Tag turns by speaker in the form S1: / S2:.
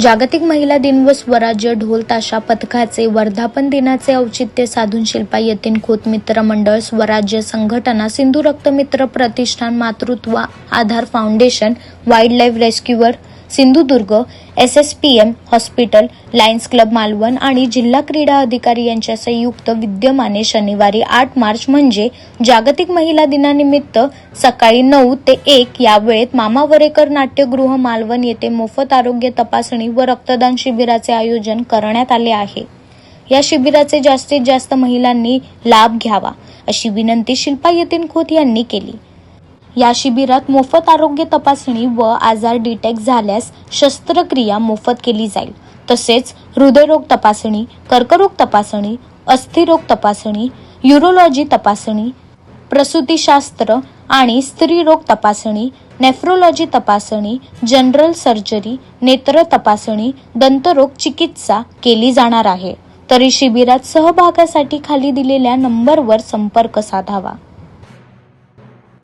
S1: जागतिक महिला दिन व स्वराज्य ढोल ताशा पथकाचे वर्धापन दिनाचे औचित्य साधून शिल्पा यतीन खोत मित्र मंडळ स्वराज्य संघटना सिंधू रक्तमित्र प्रतिष्ठान मातृत्व आधार foundation wild life rescuer Sindhudurg S S P M hospital lions club Malvan आणि जिल्हा क्रीडा अधिकारी यांच्या संयुक्त विद्यमाने शनिवारी आठ मार्च म्हणजे जागतिक महिला दिनानिमित्त सकाळी नऊ ते एक या वेळेत मामा वरेकर नाट्यगृह मालवण येथे मोफत आरोग्य तपासणी व रक्तदान शिबिराचे आयोजन करण्यात आले आहे. या शिबिराचे जास्तीत जास्त महिलांनी लाभ घ्यावा अशी विनंती शिल्पा यतीन खोत यांनी केली. या शिबिरात मोफत आरोग्य तपासणी व आजार डिटेक्ट झाल्यास शस्त्रक्रिया मोफत केली जाईल. तसेच हृदयरोग तपासणी कर्करोग तपासणी अस्थिरोग तपासणी युरोलॉजी तपासणी प्रसूतीशास्त्र आणि स्त्रीरोग तपासणी नेफ्रोलॉजी तपासणी जनरल सर्जरी नेत्र तपासणी दंतरोग चिकित्सा केली जाणार आहे. तरी शिबिरात सहभागासाठी खाली दिलेल्या नंबरवर संपर्क साधावा.